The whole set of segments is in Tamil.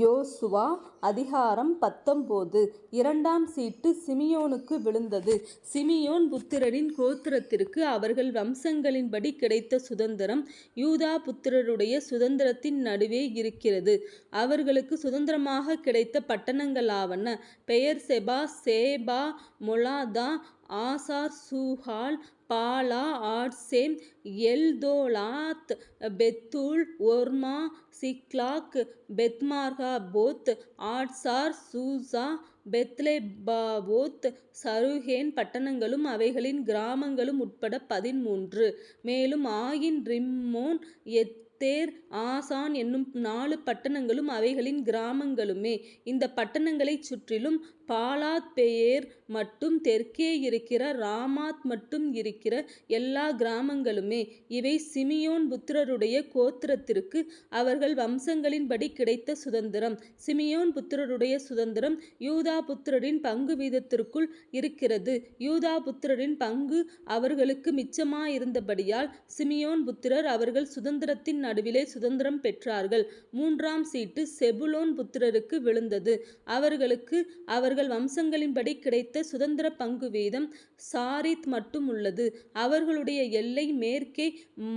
யோசுவா அதிகாரம் பத்தொம்போது இரண்டாம் சீட்டு சிமியோனுக்கு விழுந்தது. சிமியோன் புத்திரரின் கோத்திரத்திற்கு அவர்கள் வம்சங்களின்படி கிடைத்த சுதந்திரம் யூதா புத்திரருடைய சுதந்திரத்தின் நடுவே இருக்கிறது. அவர்களுக்கு சுதந்திரமாக கிடைத்த பட்டணங்களாவன பெயெர்செபா சேபா Moladah Hazar Shual Balah Ezem எல்தோலாத் பெத்தூல் ஒர்மா சிக்லாக் பெத்மார்காபோத் ஆட்சார் Susah பெத்லேபாவோத் சருகேன் பட்டணங்களும் அவைகளின் கிராமங்களும் உட்பட பதின்மூன்று. மேலும் ஆயின் ரிம்மோன் எத் தேர் ஆசான் என்னும் நாலு பட்டணங்களும் அவைகளின் கிராமங்களுமே. இந்த பட்டணங்களைச் சுற்றிலும் பாலாத் பெயேர் மட்டும் தெற்கே இருக்கிற ராமாத் மட்டும் இருக்கிற எல்லா கிராமங்களுமே. இவை சிமியோன் புத்திரருடைய கோத்திரத்திற்கு அவர்கள் வம்சங்களின்படி கிடைத்த சுதந்திரம் சிமியோன் புத்திரருடைய சுதந்திரம் யூதா புத்திரரின் பங்கு வீதத்திற்குள் இருக்கிறது. யூதா புத்திரரின் பங்கு அவர்களுக்கு மிச்சமாயிருந்தபடியால் சிமியோன் புத்திரர் அவர்கள் சுதந்திரத்தின் நடுவிலே சுதந்திரம் பெற்றார்கள். மூன்றாம் சீட்டு செபுலோன் புத்திரருக்கு விழுந்தது. அவர்களுக்கு அவர்கள் வம்சங்களின்படி கிடைத்த சுதந்திர பங்கு வீதம் சாரித் மட்டும் உள்ளது அவர்களுடைய எல்லை மேற்கே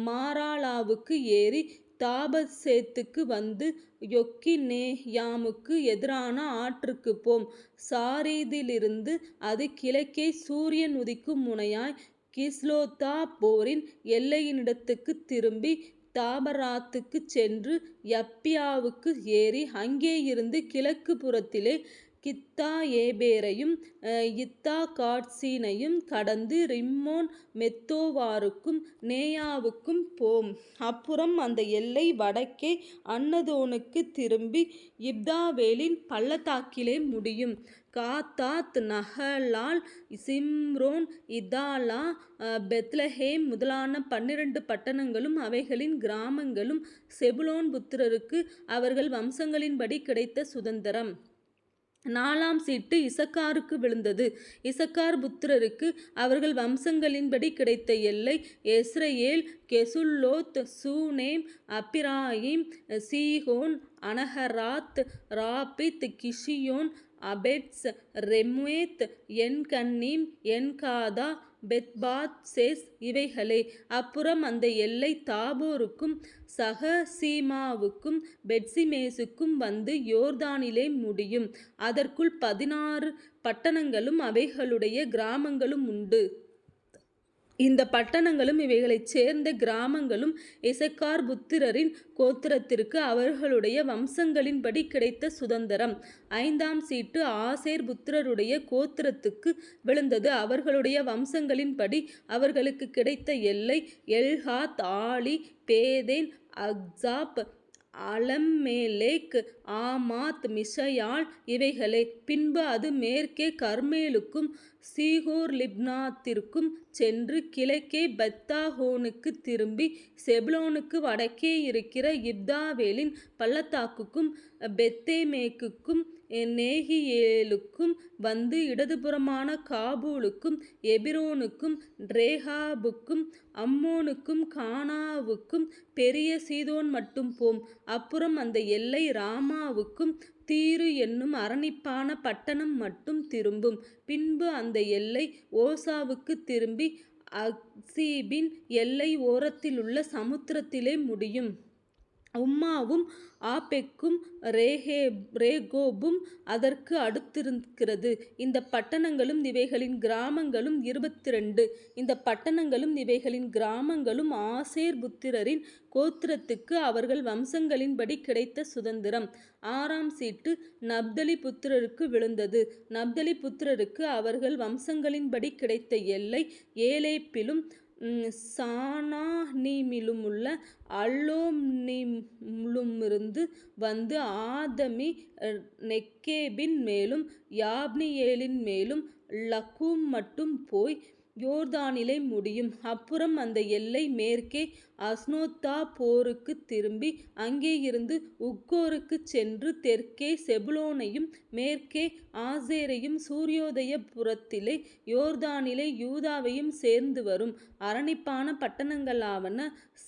மாராளாவுக்கு ஏறி தாபசேத்துக்கு வந்து யொக்கினேயாமுக்கு எதிரான ஆற்றுக்கு போம். சாரீதிலிருந்து அது கிழக்கே சூரியன் உதிக்கும் முனையாய் கிஸ்லோத்தாபோரின் எல்லையினிடத்துக்கு திரும்பி தாபராத்துக்குச் சென்று யப்பியாவுக்கு ஏறி அங்கேயிருந்து கிழக்கு புறத்திலே கித்தா ஏபேரையும் இத்தா காட்சீனையும் கடந்து ரிம்மோன் மெத்தோவாருக்கும் நேயாவுக்கும் போம். அப்புறம் அந்த எல்லை வடக்கே அன்னதோனுக்குத் திரும்பி இப்தாவேலின் பள்ளத்தாக்கிலே முடியும். காத்தாத் நஹலால் சிம்ரோன் இதாலா பெத்லஹேம் முதலான பன்னிரண்டு பட்டணங்களும் அவைகளின் கிராமங்களும் செபுலோன் புத்திரருக்கு அவர்கள் வம்சங்களின்படி கிடைத்த சுதந்திரம் நாலாம் சீட்டு இசக்காருக்கு விழுந்தது. இசக்கார் புத்திரருக்கு அவர்கள் வம்சங்களின்படி கிடைத்த எல்லை எஸ்ரேல் கெசுல்லோத் சூனேம் அப்பிராயிம் சீகோன் அனஹராத் ராபித் கிஷியோன் அபெட்ஸ் ரெம்மேத் என்கன்னீம் என்காதா பெத்பாத்சேஸ் இவைகளே. அப்புறம் அந்த எல்லை தாபோருக்கும் சஹசீமாவுக்கும் பெட்சிமேசுக்கும் வந்து யோர்தானிலே முடியும். அதற்குள் பதினாறு பட்டணங்களும் அவைகளுடைய கிராமங்களும் உண்டு. இந்த பட்டணங்களும் இவைகளைச் சேர்ந்த கிராமங்களும் இசைக்கார் புத்திரரின் கோத்திரத்திற்கு அவர்களுடைய வம்சங்களின்படி கிடைத்த சுதந்திரம் ஐந்தாம் சீட்டு ஆசேர் புத்திரருடைய கோத்திரத்துக்கு விழுந்தது. அவர்களுடைய வம்சங்களின்படி அவர்களுக்கு கிடைத்த எல்லை எல்ஹாத் ஆலி பேதேன் அக்சாப் அலம்மேலேக் ஆமாத் மிஷயால் இவைகளே. பின்பு அது மேற்கே கர்மேலுக்கும் சீகோர்லிப்னாத்திற்கும் சென்று கிழக்கே பெத்தாகோனுக்குத் திரும்பி செபுலோனுக்கு வடக்கே இருக்கிற இப்தாவேலின் பள்ளத்தாக்குக்கும் பெத்தேமேக்குக்கும் நேகியேலுக்கும் வந்து இடதுபுறமான காபூலுக்கும் எபிரோனுக்கும் ரேகாபுக்கும் அம்மோனுக்கும் கானாவுக்கும் பெரிய சீதோன் மட்டும் போம். அப்புறம் அந்த எல்லை ராமாவுக்கும் தீரு என்னும் அரணிப்பான பட்டணம் மட்டும் திரும்பும். பின்பு அந்த எல்லை ஓசாவுக்குத் திரும்பி அக்சீபின் எல்லை ஓரத்திலுள்ள சமுத்திரத்திலே முடியும். உம்மாவும் ஆப்பெக்கும் ரேகோபும் அதற்கு அடுத்திருக்கிறது. இந்த பட்டணங்களும் இவைகளின் கிராமங்களும் இருபத்தி ரெண்டு இந்த பட்டணங்களும் இவைகளின் கிராமங்களும் ஆசேர் புத்திரரின் கோத்திரத்துக்கு அவர்கள் வம்சங்களின்படி கிடைத்த சுதந்திரம் ஆறாம் சீட்டு நப்தலி புத்திரருக்கு விழுந்தது. நப்தலி புத்திரருக்கு அவர்கள் வம்சங்களின்படி கிடைத்த எல்லை ஏலேப்பிலும் சானானிமிலுமுள்ள அல்லோனிமிலுமிருந்து வந்து ஆதமி நெக்கேபின் மேலும் யாப்னியேலின் மேலும் லக்கூம்மட்டும் போய் யோர்தானிலே முடியும். அப்புறம் அந்த எல்லை மேற்கே அஸ்னோத்தாபோருக்குத் திரும்பி அங்கேயிருந்து உக்கோருக்கு சென்று தெற்கே செபுலோனையும் மேற்கே ஆசேரையும் சூரியோதய புறத்திலே யோர்தானிலே யூதாவையும் சேர்ந்து வரும். அரணிப்பான பட்டணங்களாவன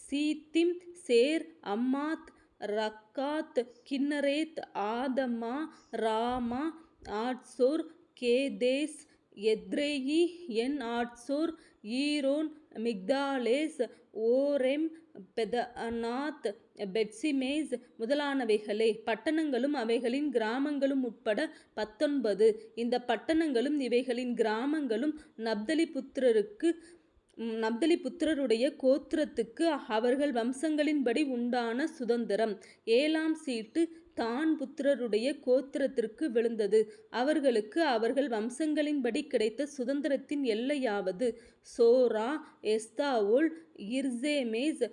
சீத்திம் சேர் அம்மாத் ரக்காத் கின்னரேத் ஆதமா ராமா ஆட்சோர் கேதேஸ் எத்ரேயி என் ஆட்சோர் ஈரோன் மிக்தாலேஸ் ஓரெம் பெதநாத் பெட்சிமேஸ் முதலானவைகளே. பட்டணங்களும் அவைகளின் கிராமங்களும் உட்பட பத்தொன்பது. இந்த பட்டணங்களும் இவைகளின் கிராமங்களும் நப்தலி புத்திரருக்கு நப்தலி புத்திரருடைய கோத்திரத்துக்கு அவர்கள் வம்சங்களின்படி உண்டான சுதந்திரம். ஏழாம் சீட்டு தான் புத்திரருடைய கோத்திரத்திற்கு விழுந்தது. அவர்களுக்கு அவர்கள் வம்சங்களின்படி கிடைத்த சுதந்திரத்தின் எல்லையாவது சோரா எஸ்தாவுல் இர்சேமேஸ்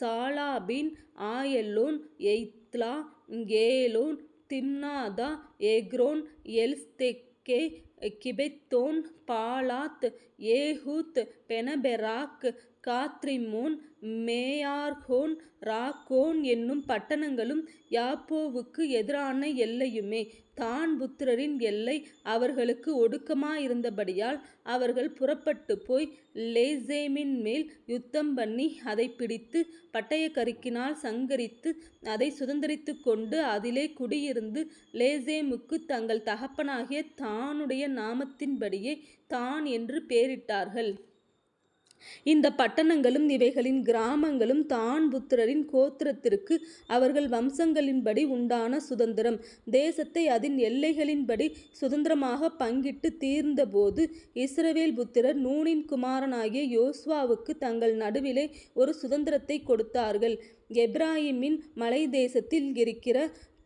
சாலாபின் ஆயல்லோன் எய்த்லா ஏலோன் திம்னாதா எக்ரோன் எல்ஸ்தெக்கே கிபெத்தோன் பாலாத் ஏஹூத் பெனபெராக் காத்ரிம்மோன் மேயார்கோன் ராக்கோன் என்னும் பட்டணங்களும் யாப்போவுக்கு எதிரான எல்லையுமே தான் புத்திரரின் எல்லை அவர்களுக்கு ஒடுக்கமாயிருந்தபடியால் அவர்கள் புறப்பட்டுப் போய் லேசேமின் மேல் யுத்தம் பண்ணி அதை பிடித்து பட்டயக்கருக்கினால் சங்கரித்து அதை சுதந்திரித்து கொண்டு அதிலே குடியிருந்து லேசேமுக்கு தங்கள் தகப்பனாகிய தானுடைய நாமத்தின்படியே தான் என்று பெயரிட்டார்கள். இந்த பட்டணங்களும் இவைகளின் கிராமங்களும் தான் புத்திரரின் கோத்திரத்திற்கு அவர்கள் வம்சங்களின்படி உண்டான சுதந்திரம். தேசத்தை அதன் எல்லைகளின்படி சுதந்திரமாக பங்கிட்டு தீர்ந்தபோது இஸ்ரவேல் புத்திரர் நூனின் குமாரனாகிய யோஸ்வாவுக்கு தங்கள் நடுவிலே ஒரு சுதந்திரத்தை கொடுத்தார்கள். எப்ராஹிமின் மலை தேசத்தில் இருக்கிற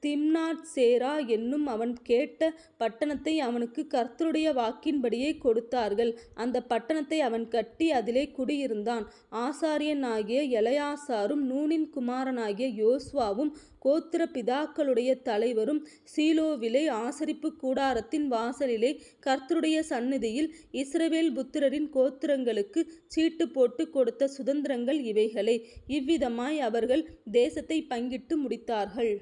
திம்னாத்சேரா என்னும் அவன் கேட்ட பட்டணத்தை அவனுக்குக் கர்த்தருடைய வாக்கின்படியே கொடுத்தார்கள். அந்த பட்டணத்தை அவன் கட்டி அதிலே குடியிருந்தான். ஆசாரியனாகிய எலையாசாரும் நூனின் குமாரனாகிய யோசுவாவும் கோத்திர பிதாக்களுடைய தலைவரும் சீலோவிலே ஆசரிப்பு கூடாரத்தின் வாசலிலே கர்த்தருடைய சந்நிதியில் இஸ்ரவேல் புத்திரரின் கோத்திரங்களுக்குச் சீட்டு போட்டுக் கொடுத்த சுதந்திரங்கள் இவைகளே. இவ்விதமாய் அவர்கள் தேசத்தைப் பங்கிட்டு முடித்தார்கள்.